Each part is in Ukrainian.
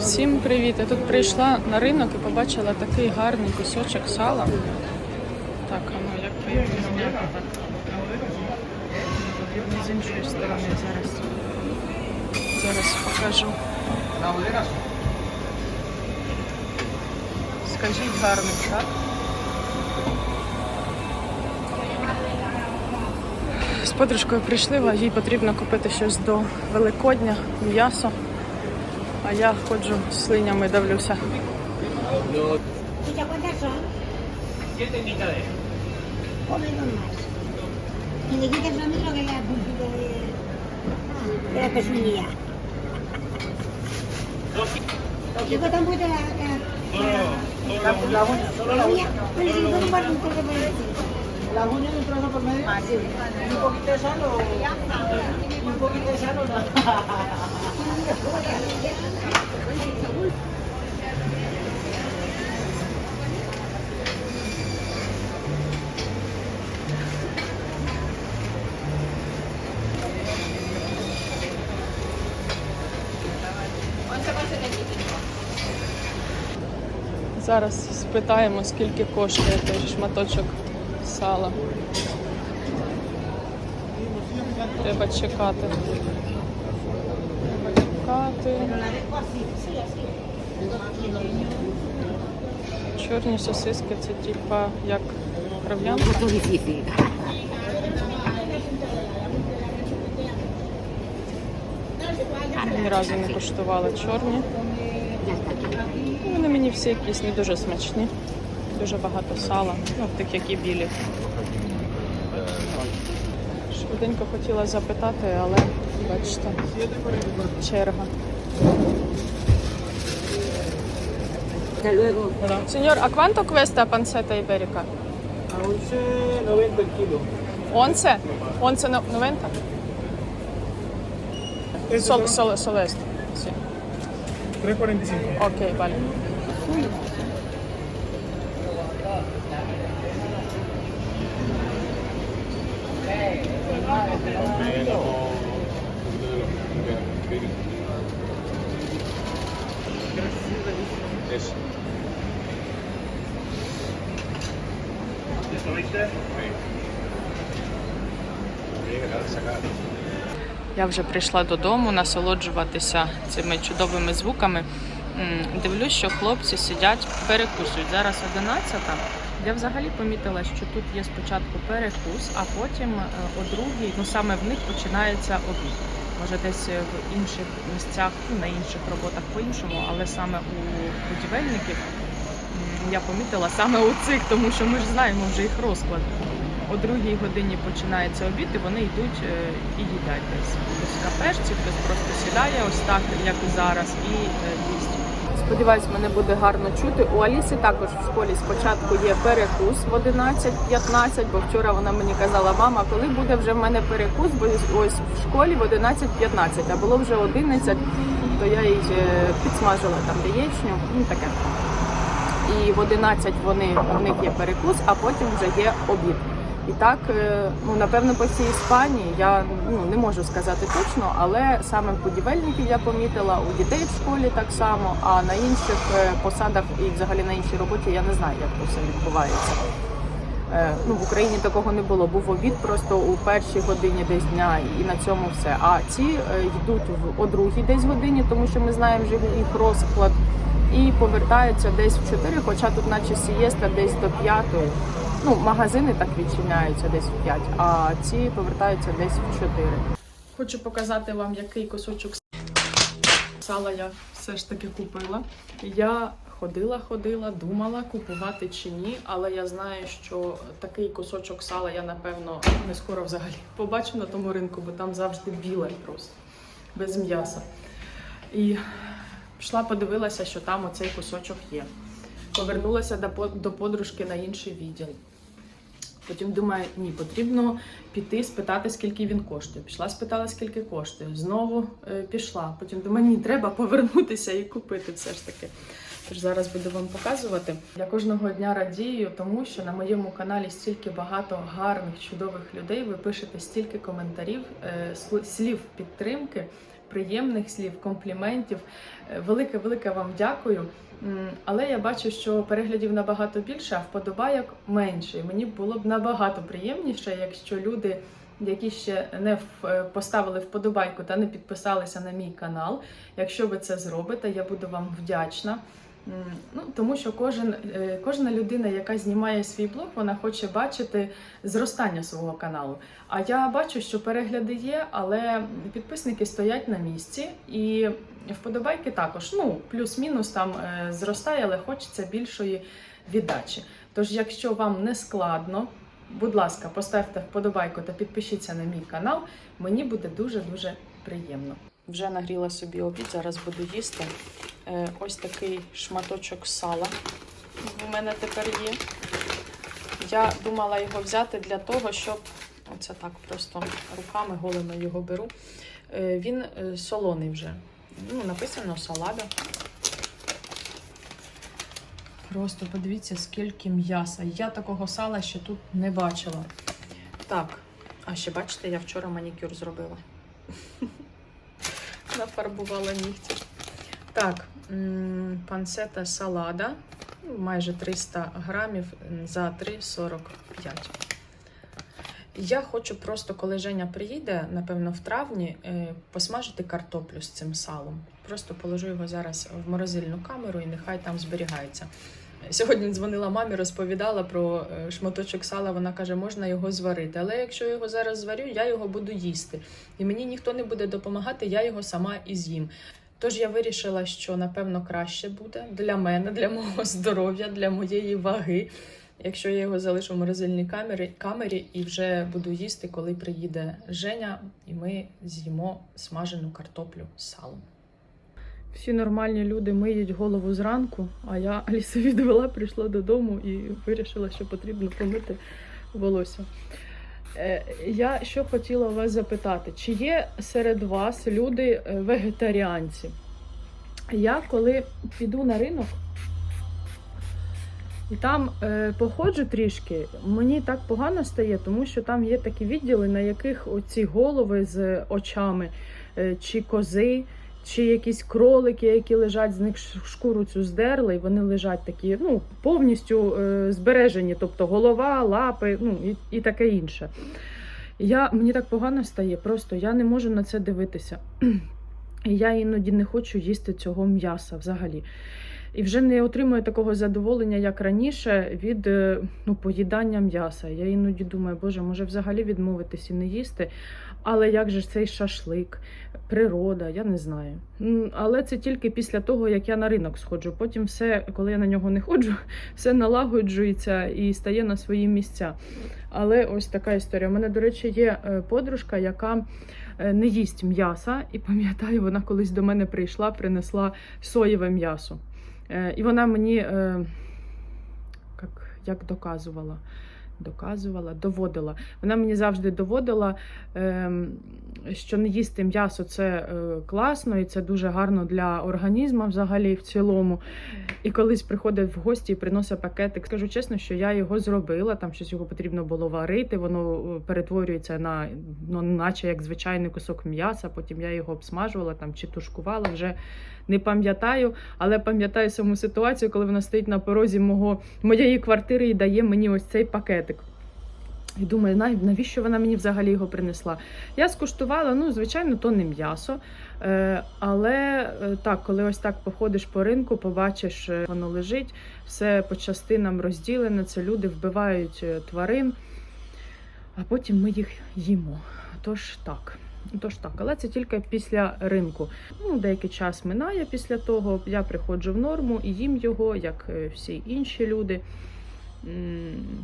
Всім привіт! Я тут прийшла на ринок і побачила такий гарний кусочок сала. Так, а ну як? Потрібно з іншої сторони зараз. Зараз покажу. Скажіть гарний, так? З подружкою прийшли, їй потрібно купити щось до Великодня, м'ясо. А я ходжу з слинями, дивлюся. ¿Y cuántas son? Siete mitades. Come dos más. Y le quitas lo mismo que la puntita de, de la pezuñilla. ¿Y cuánto han puesto la, la, la, La uña, solo la la uña? uña. Bueno, si me pueden poner un trozo por el cinco. La uña y un trozo por medio. Ah, sí. ¿Y un poquito de sal o...? ¿Y un poquito de sal o no? Зараз спитаємо, скільки коштує той шматочок сала. Треба чекати. Треба чекати. Чорні сосиски це типа як кров'янка. Ні разу не куштувала чорні. Вони мені всі якісь не дуже смачні. Дуже багато сала, ну, тих, які білі. Швиденько хотіла запитати, але бачите, черга. Сеньор, а cuesta panceta ibérica? A 11.90 el kilo. Once? Once no- 90? Sol, sol, solesto. Sí. 3.45. Ok, vale. Я вже прийшла додому насолоджуватися цими чудовими звуками. Дивлюсь, що хлопці сидять, перекусують. Зараз 11. Я взагалі помітила, що тут є спочатку перекус, а потім е, о другій, ну саме в них починається обід. Може, десь в інших місцях, ну на інших роботах по-іншому, але саме у будівельників я помітила саме у цих, тому що ми ж знаємо вже їх розклад. О другій годині починається обід, і вони йдуть е, і їдять десь. Хтось кафешці, хтось просто сідає ось так, як і зараз, і е, їсть. Сподіваюсь, мене буде гарно чути. У Аліси також в школі спочатку є перекус в 11.15, бо вчора вона мені казала, мама, коли буде вже в мене перекус, бо ось в школі в 11.15, а було вже 11, то я їй е, підсмажила там яєчню, ну таке. І в 11 вони в них є перекус, а потім вже є обід. І так, е, ну напевно, по всій Іспанії я ну не можу сказати точно, але саме будівельників я помітила у дітей в школі так само, а на інших е, посадах і взагалі на іншій роботі я не знаю, як це все відбувається. Е, Ну, в Україні такого не було. Був обід просто у першій годині десь дня, і на цьому все. А ці йдуть в о другій десь годині, тому що ми знаємо вже їх розклад, і повертаються десь в 4, хоча тут наче сієста десь до 5. Ну, магазини так відчиняються десь в 5, а ці повертаються десь в 4. Хочу показати вам, який кусочок сала я все ж таки купила. Я ходила, ходила, думала, купувати чи ні, але я знаю, що такий кусочок сала я напевно не скоро взагалі побачу на тому ринку, бо там завжди біле просто без м'яса. І пішла, подивилася, що там оцей кусочок є. Повернулася до подружки на інший відділ. Потім думаю, ні, потрібно піти спитати, скільки він коштує. Пішла, спитала, скільки коштує. Знову е, пішла. Потім думаю, ні, треба повернутися і купити все ж таки. Тож зараз буду вам показувати. Я кожного дня радію, тому що на моєму каналі стільки багато гарних, чудових людей. Ви пишете стільки коментарів, е, слів підтримки. приємних слів, компліментів. Велике, велике вам дякую. Але я бачу, що переглядів набагато більше, а вподобайок менше. І мені було б набагато приємніше, якщо люди, які ще не е, поставили вподобайку та не підписалися на мій канал. Якщо ви це зробите, я буду вам вдячна. Ну, тому що кожен, е, кожна людина, яка знімає свій блог, вона хоче бачити зростання свого каналу. А я бачу, що перегляди є, але підписники стоять на місці, і вподобайки також. Ну, плюс-мінус там е, зростає, але хочеться більшої віддачі. Тож, якщо вам не складно, будь ласка, поставте вподобайку та підпишіться на мій канал. Мені буде дуже дуже приємно. Вже нагріла собі обід, зараз буду їсти. Е, Ось такий шматочок сала в мене тепер є. Я думала його взяти для того, щоб оце так просто руками голими його беру. Е, Він е, солоний вже. Ну, написано салада. Просто подивіться, скільки м'яса. Я такого сала ще тут не бачила. Так, а ще бачите, я вчора манікюр зробила. Нафарбувала нігті. Так, панцета салада, ну, майже 300 грамів за 3,45. Я хочу просто, коли Женя приїде, напевно, в травні, е, посмажити картоплю з цим салом. Просто положу його зараз в морозильну камеру і нехай там зберігається. Сьогодні дзвонила мамі, розповідала про е, шматочок сала. Вона каже, можна його зварити. Але якщо я його зараз зварю, я його буду їсти. І мені ніхто не буде допомагати, я його сама і з'їм. Тож я вирішила, що напевно краще буде для мене, для мого здоров'я, для моєї ваги. Якщо я його залишу в морозильній камері, камері і вже буду їсти, коли приїде Женя, і ми з'їмо смажену картоплю з салом. Всі нормальні люди миють голову зранку, а я Алісу відвела, прийшла додому і вирішила, що потрібно помити волосся. Е, Я що хотіла вас запитати, чи є серед вас люди е, вегетаріанці? Я коли піду на ринок і там е, походжу трішки, мені так погано стає, тому що там є такі відділи, на яких оці голови з очами, е, чи кози, чи якісь кролики, які лежать, з них шкуру цю здерли, і вони лежать такі, ну, повністю е, збережені, тобто голова, лапи, ну і, і таке інше. Я, мені так погано стає, просто я не можу на це дивитися. Я іноді не хочу їсти цього м'яса взагалі. І вже не отримую такого задоволення, як раніше, від е, ну, поїдання м'яса. Я іноді думаю, боже, може взагалі відмовитись і не їсти. Але як же цей шашлик, природа, я не знаю. Але це тільки після того, як я на ринок сходжу. Потім все, коли я на нього не ходжу, все налагоджується і стає на свої місця. Але ось така історія. У мене, до речі, є е, подружка, яка е, не їсть м'яса, і пам'ятаю, вона колись до мене прийшла, принесла соєве м'ясо. Е, І вона мені е, як, як доказувала, доказувала, доводила. Вона мені завжди доводила, ем, що не їсти м'ясо це е, класно і це дуже гарно для організму взагалі в цілому. І колись приходить в гості і приносить пакетик. Скажу чесно, що я його зробила, там щось його потрібно було варити, воно е, перетворюється на ну, наче як звичайний кусок м'яса. Потім я його обсмажувала там чи тушкувала, вже не пам'ятаю, але пам'ятаю саму ситуацію, коли вона стоїть на порозі мого, моєї квартири і дає мені ось цей пакетик. І думаю, навіщо вона мені взагалі його принесла? Я скуштувала, ну, звичайно, то не м'ясо. Е, але е, так, коли ось так походиш по ринку, побачиш, е, воно лежить, все по частинам розділене, це люди вбивають тварин, а потім ми їх їмо. Тож так. Тож так, але це тільки після ринку. Ну, деякий час минає після того. Я приходжу в норму і їм його, як всі інші люди.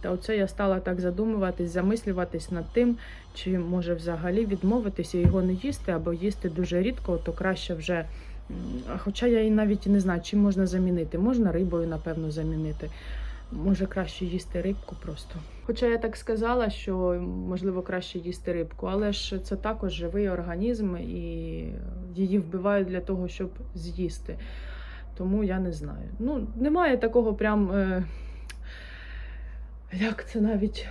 Та оце я стала так задумуватись, замислюватись над тим, чи може взагалі відмовитися його не їсти, або їсти дуже рідко, то краще вже. Хоча я і навіть і не знаю, чим можна замінити. Можна рибою, напевно, замінити. Може краще їсти рибку просто. Хоча я так сказала, що можливо краще їсти рибку, але ж це також живий організм і її вбивають для того, щоб з'їсти. Тому я не знаю. Ну, немає такого прям. Е... Як це навіть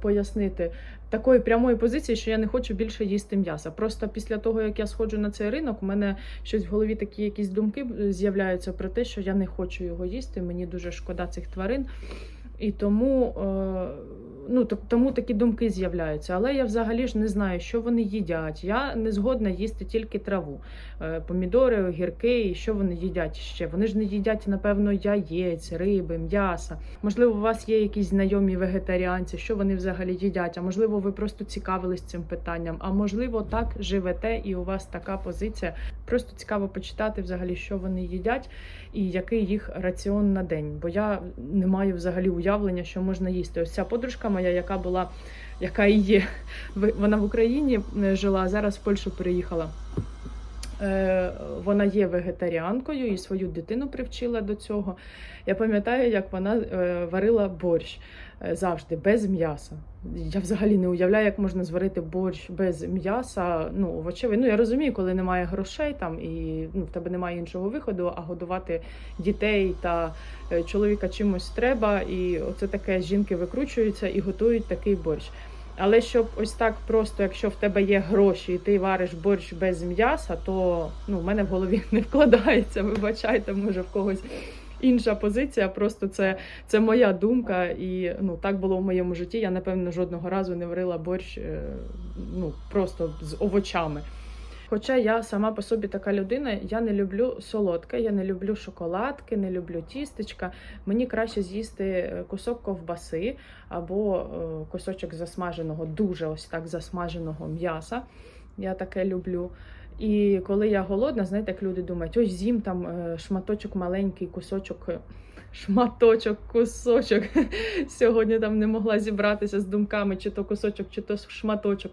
пояснити такої прямої позиції, що я не хочу більше їсти м'яса. Просто після того, як я сходжу на цей ринок, у мене щось в голові такі якісь думки з'являються про те, що я не хочу його їсти. Мені дуже шкода цих тварин. І тому, е, ну, то- тому такі думки з'являються. Але я взагалі ж не знаю, що вони їдять. Я не згодна їсти тільки траву, Е, помідори, огірки, і що вони їдять ще. Вони ж не їдять, напевно, яєць, риби, м'яса. Можливо, у вас є якісь знайомі вегетаріанці, що вони взагалі їдять. А можливо, ви просто цікавились цим питанням. А можливо, так живете, і у вас така позиція. Просто цікаво почитати взагалі, що вони їдять і який їх раціон на день. Бо я не маю взагалі уявлення, що можна їсти. Ось ця подружка моя, яка була, яка і є, вона в Україні е, жила, а зараз в Польщу переїхала. Е, Вона є вегетаріанкою і свою дитину привчила до цього. Я пам'ятаю, як вона е, варила борщ е, завжди без м'яса. Я взагалі не уявляю, як можна зварити борщ без м'яса. Ну, овочевий. Ну я розумію, коли немає грошей там і ну, в тебе немає іншого виходу, а годувати дітей та чоловіка чимось треба. І оце таке жінки викручуються і готують такий борщ. Але щоб ось так просто, якщо в тебе є гроші і ти вариш борщ без м'яса, то ну, в мене в голові не вкладається. Вибачайте, може в когось інша позиція. Просто це, це моя думка, і ну так було в моєму житті. Я напевно жодного разу не варила борщ е, ну просто з овочами. Хоча я сама по собі така людина, я не люблю солодке, я не люблю шоколадки, не люблю тістечка. Мені краще з'їсти е, кусок ковбаси або е, кусочок засмаженого, дуже ось так засмаженого м'яса. Я таке люблю. І коли я голодна, знаєте, як люди думають, ось з'їм там е, шматочок маленький, кусочок. Шматочок, кусочок. Сьогодні там не могла зібратися з думками, чи то кусочок, чи то шматочок.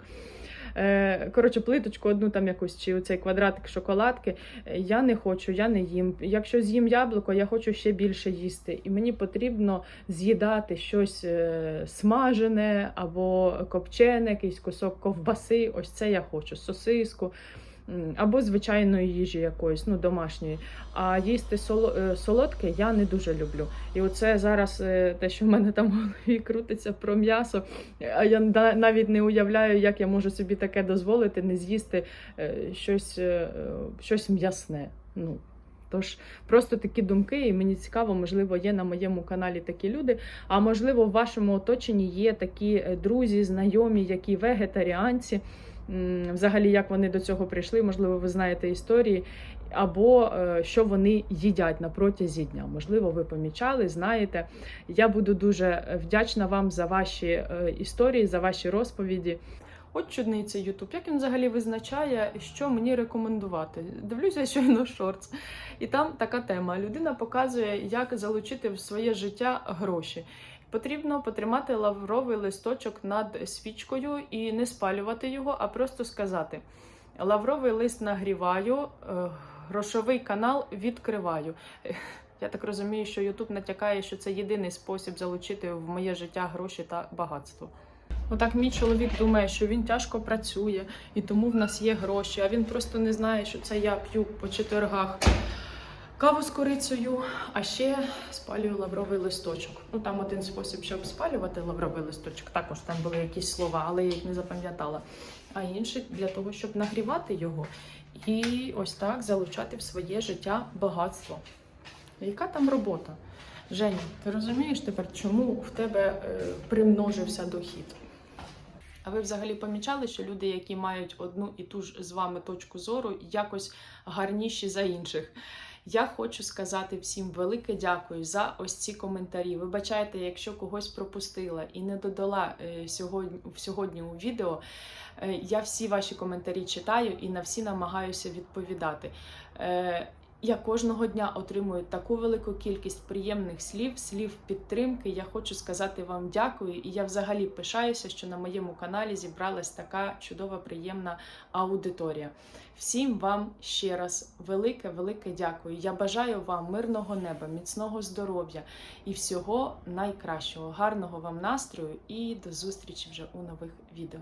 Е, Коротше, плиточку одну там якусь, чи оцей квадратик шоколадки. Е, Я не хочу, я не їм. Якщо з'їм яблуко, я хочу ще більше їсти. І мені потрібно з'їдати щось е, смажене або копчене, якийсь кусок ковбаси. Ось це я хочу, сосиску. Або звичайної їжі якоїсь, ну домашньої. А їсти е, солодке я не дуже люблю. І оце зараз е, те, що в мене там в голові крутиться про м'ясо. А я навіть не уявляю, як я можу собі таке дозволити, не з'їсти е, щось, щось м'ясне. Ну, тож просто такі думки, і мені цікаво, можливо, є на моєму каналі такі люди. А можливо, в вашому оточенні є такі друзі, знайомі, які вегетаріанці. Взагалі, як вони до цього прийшли, можливо, ви знаєте історії, або е, що вони їдять на протязі дня. Можливо, ви помічали, знаєте. Я буду дуже вдячна вам за ваші е, історії, за ваші розповіді. От чудниця Ютуб. Як він взагалі визначає, що мені рекомендувати? Дивлюся щойно шортс, і там така тема. Людина показує, як залучити в своє життя гроші. Потрібно потримати лавровий листочок над свічкою і не спалювати його, а просто сказати: лавровий лист нагріваю, е, грошовий канал відкриваю. Я так розумію, що Ютуб натякає, що це єдиний спосіб залучити в моє життя гроші та багатство. Отак мій чоловік думає, що він тяжко працює і тому в нас є гроші, а він просто не знає, що це я п'ю по четвергах каву з корицею, а ще спалюю лавровий листочок. Ну там один спосіб, щоб спалювати лавровий листочок. Також там були якісь слова, але я їх не запам'ятала. А інший для того, щоб нагрівати його і ось так залучати в своє життя багатство. Яка там робота? Женя, ти розумієш тепер, чому в тебе е, примножився дохід? А ви взагалі помічали, що люди, які мають одну і ту ж з вами точку зору, якось гарніші за інших? Я хочу сказати всім велике дякую за ось ці коментарі. Вибачайте, якщо когось пропустила і не додала е, сьогодні, сьогодні у відео. Е, Я всі ваші коментарі читаю і на всі намагаюся відповідати. Я кожного дня отримую таку велику кількість приємних слів, слів підтримки. Я хочу сказати вам дякую, і я взагалі пишаюся, що на моєму каналі зібралась така чудова, приємна аудиторія. Всім вам ще раз велике, велике дякую. Я бажаю вам мирного неба, міцного здоров'я і всього найкращого, гарного вам настрою і до зустрічі вже у нових відео.